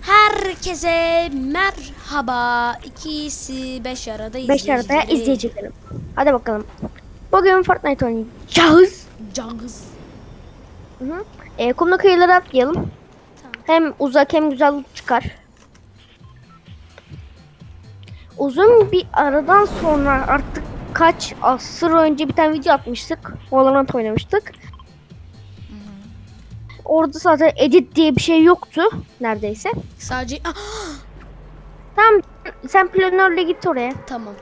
Herkese merhaba. İkisi beş arada Beş arada izleyicileri. izleyicilerim. Hadi bakalım. Bugün Fortnite oynayacağız. Canhız. Hı hı. E, kumlu kıyılara atlayalım. Tamam. Hem uzak hem güzel çıkar. Uzun bir aradan sonra artık kaç asır önce bir tane video atmıştık. Valorant oynamıştık. Orada zaten edit diye bir şey yoktu neredeyse. Sadece Ah, Tamam sen planörle git oraya. tamam.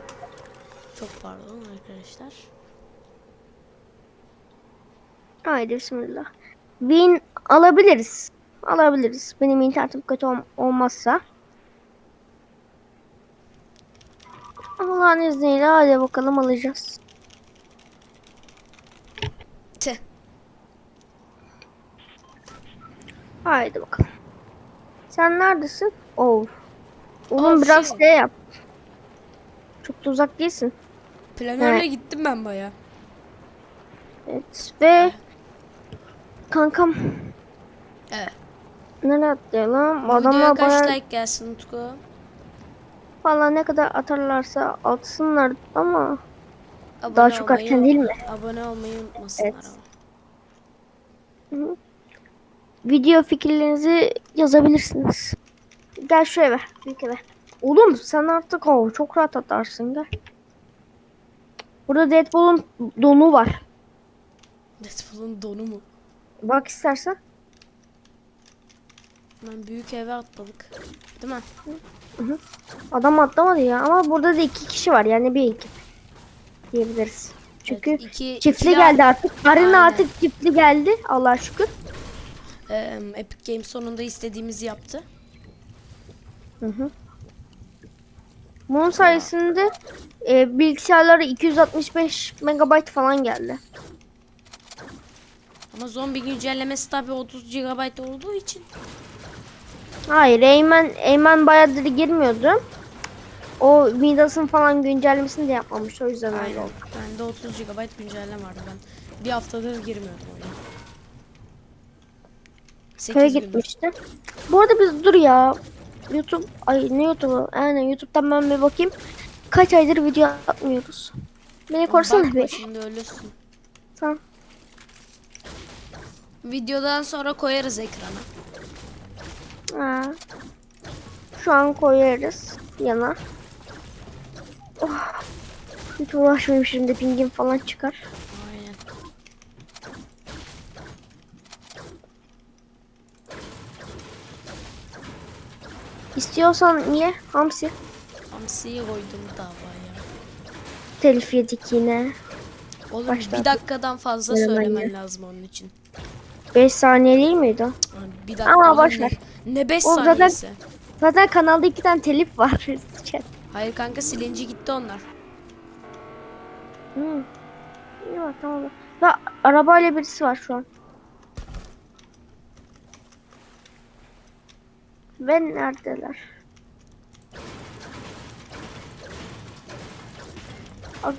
Çok pardon arkadaşlar. Haydi bismillah. Win alabiliriz. Alabiliriz. Benim internetim kötü ol- olmazsa. Allah'ın izniyle hadi bakalım alacağız. Haydi bakalım. Sen neredesin? Oh. Oğlum Oh, biraz shit. şey yap. Çok da uzak değilsin. Planörle Evet. gittim ben baya. Evet. Ve kankam Evet. nereye atlayalım? Bu Adamlar kaç bayağı like gelsin Utku? valla ne kadar atarlarsa atsınlar ama Abone daha çok erken değil mi? Abone olmayı unutmasınlar Evet. ama. Video fikirlerinizi yazabilirsiniz. Gel şu eve. Büyük eve. Oğlum sen artık o çok rahat atarsın gel. Burada Deadpool'un donu var. Deadpool'un donu mu? Bak istersen. Ben büyük eve atladık. Değil mi? Adam atlamadı ya ama burada da iki kişi var yani bir ekip. Diyebiliriz. Çünkü Evet, iki- çiftli iki- geldi artık. Arena artık çiftli geldi. Allah'a şükür. Epic Games sonunda istediğimizi yaptı. Hı hı. Bunun sayesinde e, bilgisayarlara 265 megabayt falan geldi. Ama zombi güncellemesi tabi 30 GB olduğu için. Hayır, Eymen, Eymen bayağıdır girmiyordu. O Midas'ın falan güncellemesini de yapmamış. O yüzden öyle oldu. Bende 30 GB güncelleme vardı ben. Bir haftadır girmiyordum oyuna. Köye 8 gündür. gitmişti. Bu arada biz dur ya. YouTube, ay ne YouTube'u? Aynen YouTube'dan ben bir bakayım. Kaç aydır video atmıyoruz. Beni korsana Bakma bir. şimdi ölürsün. Tamam. Videodan sonra koyarız ekrana. Ha. Şu an koyarız yana. Oh. Hiç uğraşmayayım şimdi pingim falan çıkar. Aynen. İstiyorsan niye? Hamsi. Hamsiyi koydum davaya. Telif yedik yine. Oğlum Başla. bir dakikadan fazla Hemen söylemen ya. lazım onun için. 5 saniye değil miydi bir dakika. Ama boş ne- ver. Ne 5 O zaten- saniyesi? Zaten kanalda iki tane telif var. Hayır kanka silinci gitti onlar. Hmm. İyi bak tamam. Ve arabayla birisi var şu an. Ve neredeler?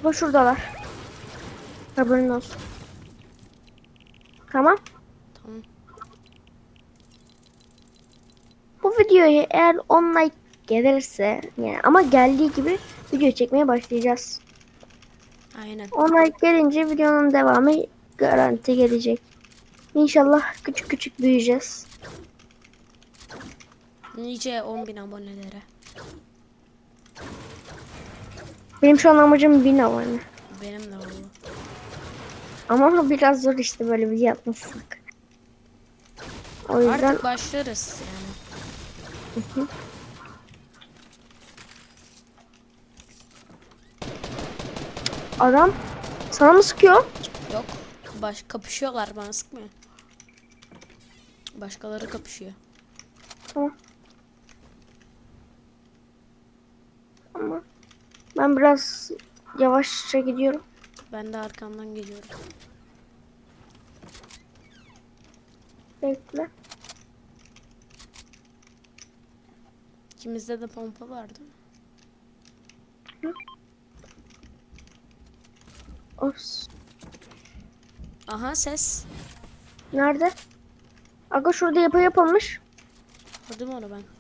Bak şuradalar. Haberin olsun. Tamam. Tamam. Bu videoya eğer 10 like gelirse yani ama geldiği gibi video çekmeye başlayacağız. Aynen. 10 like gelince videonun devamı garanti gelecek. İnşallah küçük küçük büyüyeceğiz. Nice 10.000 abonelere. Benim şu an amacım 1000 abone. Benim de oldu. Ama biraz zor işte böyle video yapmasak. O yüzden Artık başlarız yani. adam sana mı sıkıyor? Yok. Baş kapışıyorlar bana sıkmıyor. Başkaları kapışıyor. Tamam. Ama ben biraz yavaşça gidiyorum. Ben de arkamdan geliyorum. Bekle. İkimizde de pompa vardı. Ops. Aha ses. Nerede? Aga şurada yapı yapılmış. Gördüm onu ben.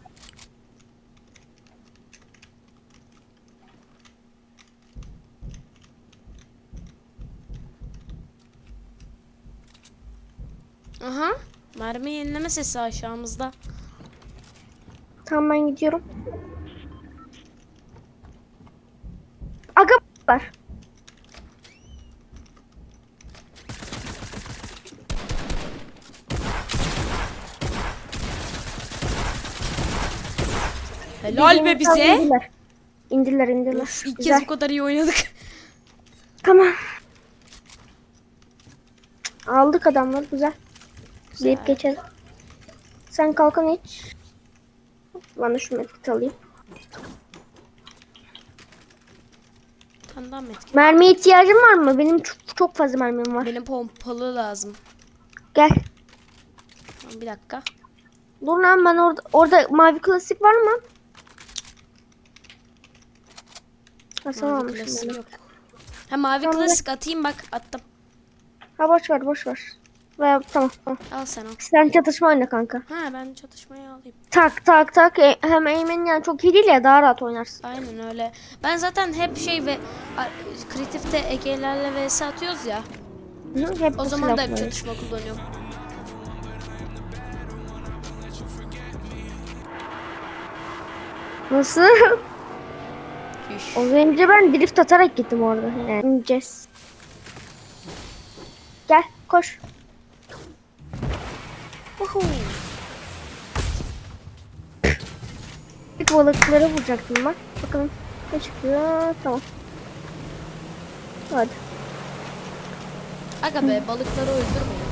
Aha. Mermi yenileme sesi aşağımızda. Tamam ben gidiyorum. Aga var. Helal be bize. İndiler. İndiler indiler. Of, ilk Güzel. kez bu kadar iyi oynadık. Tamam. Aldık adamları güzel. Deyip geçelim. Sen kalkan iç. Ben de şu medkit alayım. Daha metki. Mermi ihtiyacın var mı? Benim çok, çok fazla mermim var. Benim pompalı lazım. Gel. Tamam, Bir dakika. Dur lan ben orada orada mavi klasik var mı? Ha sen Mavi klasik yok. Ha mavi Tamam, klasik atayım bak attım. Ha boş ver boş ver. Ve tamam tamam. Al sen al. Sen çatışma oyna kanka. Ha ben çatışmayı alayım. Tak tak tak. E, hem aim'in yani çok iyi değil ya daha rahat oynarsın. Aynen öyle. Ben zaten hep şey ve a- kreatifte Ege'lerle vs atıyoruz ya. Hı, hep O zaman da hep çatışma kullanıyorum. Nasıl? Üş. Az önce ben drift atarak gittim orada. Yani ineceğiz. Gel koş. Uhu. İlk balıkları vuracaktım bak. Bakalım ne çıkıyor. Tamam. Hadi. Aga be balıkları öldürmeyin.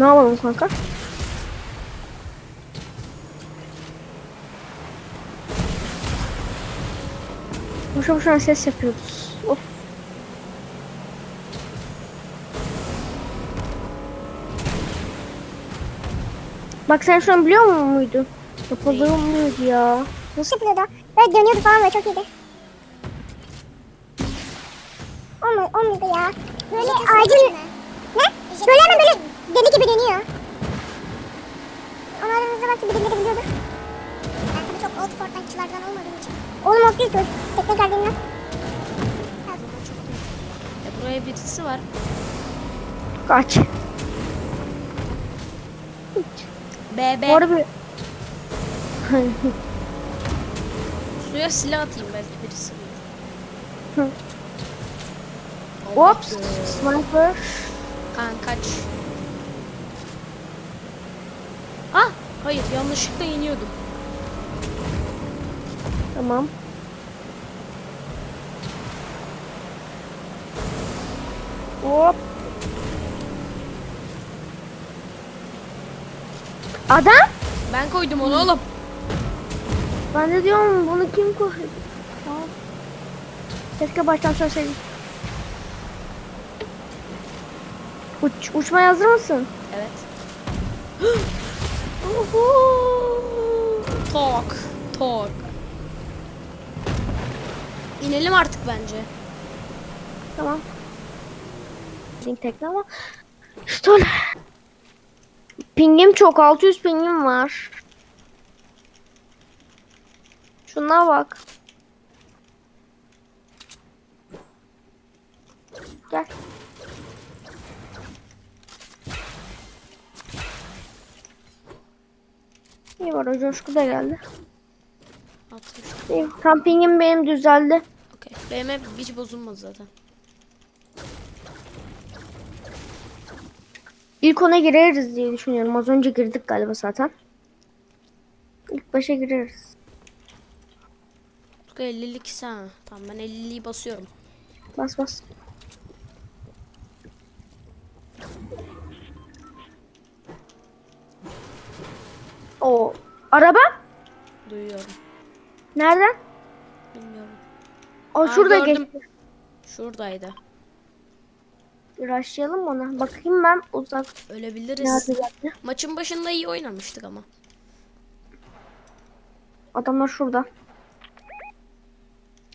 Ne yapalım kanka? Boşa boşuna ses yapıyoruz. Of. Bak sen şu an biliyor muydu? Yapalım mıydı ya? Nasıl yapıyordu? Böyle dönüyordu falan böyle çok iyiydi. O mu? O muydu ya? Böyle ağacın... Ne? Böyle hemen böyle deli gibi dönüyor. Ama aramızda belki birileri biliyordur. Ben tabii çok old Fortnite'çılardan olmadığım için. Oğlum old değil ki. Tekne geldiğinden. E buraya birisi var. Kaç. BB. Bu arada. Suya silah atayım belki birisi. Ops. Sniper. Kaan kaç. Ah! Hayır yanlışlıkla iniyordum. Tamam. Hop. Adam? Ben koydum onu oğlum. Ben de diyorum bunu kim koydu? Tamam. Keşke baştan söyleseydim. Uç, uçmaya hazır mısın? Evet. Tok. Tok. İnelim artık bence. Tamam. Link tekne ama. Stol. Pingim çok. 600 pingim var. Şuna bak. Gel. İyi var o coşku da geldi. 60. İyi. Tam pingim benim düzeldi. Okey. Benim hep hiç bozulmadı zaten. İlk ona gireriz diye düşünüyorum. Az önce girdik galiba zaten. İlk başa gireriz. Tutku 50'lik sen. Tamam ben 50'liyi basıyorum. Bas bas. O araba Duyuyorum. nereden? Bilmiyorum. O şurada gördüm. geçti. Şuradaydı. Rushlayalım ona. Bakayım ben uzak Ölebiliriz. Maçın başında iyi oynamıştık ama. Adamlar şurada.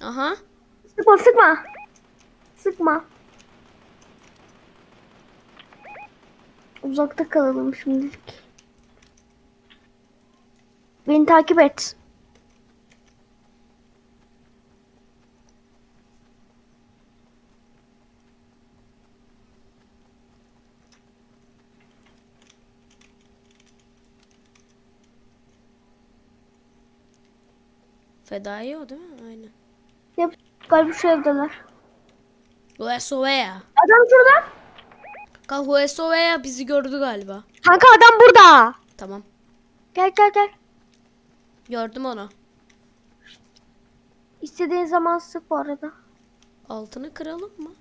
Aha. Sıkma sıkma. Sıkma. Uzakta kalalım şimdilik. beni takip et. Fedai o değil mi? Aynen. Yap galiba şu evdeler. Huesovea. Adam şurada. Kal Huesovea bizi gördü galiba. Kanka adam burada. Tamam. Gel gel gel. Gördüm onu. İstediğin zaman sık bu arada. Altını kıralım mı?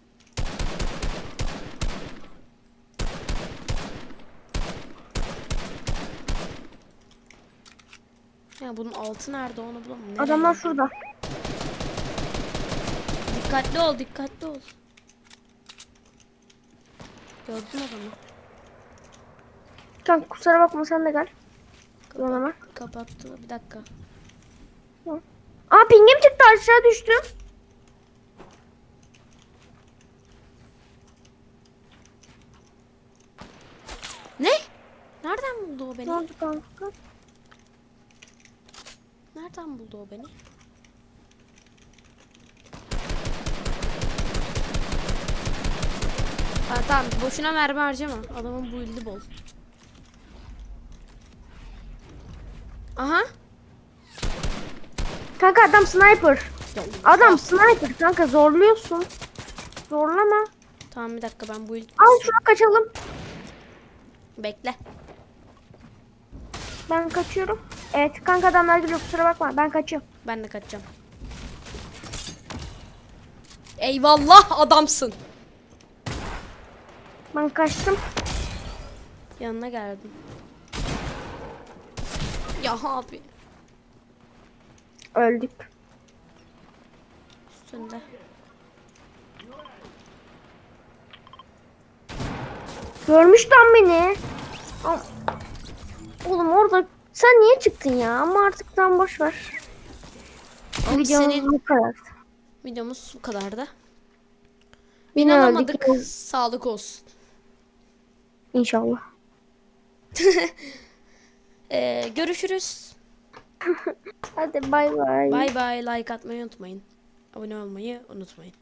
Ya bunun altı nerede onu bulamam. Nereye Adamlar şurada. Dikkatli ol, dikkatli ol. Gördün adamı. Kanka kusura bakma sen de gel. Yanıma. Kapattı. Bir dakika. Aa pingim çıktı aşağı düştüm. Ne? Nereden buldu o beni? Ne oldu kanka? Nereden buldu o beni? Ha, tamam boşuna mermi harcama. Adamın build'i bol. Aha. Kanka adam sniper. Adam sniper kanka zorluyorsun. Zorlama. Tamam bir dakika ben build Al şuna kaçalım. Bekle. Ben kaçıyorum. Evet kanka adamlar geliyor kusura bakma ben kaçıyorum. Ben de kaçacağım. Eyvallah adamsın. Ben kaçtım. Yanına geldim. Ya abi. Öldük. Üstünde. Görmüş lan beni. Oğlum orada sen niye çıktın ya? Ama artık tam boş ver. Videomuz senin bu kadar. videomuz bu kadar da. Yine öldük. İnanamadık. Sağlık olsun. İnşallah. Ee, görüşürüz. Hadi bay bay. Bay bay. Like atmayı unutmayın. Abone olmayı unutmayın.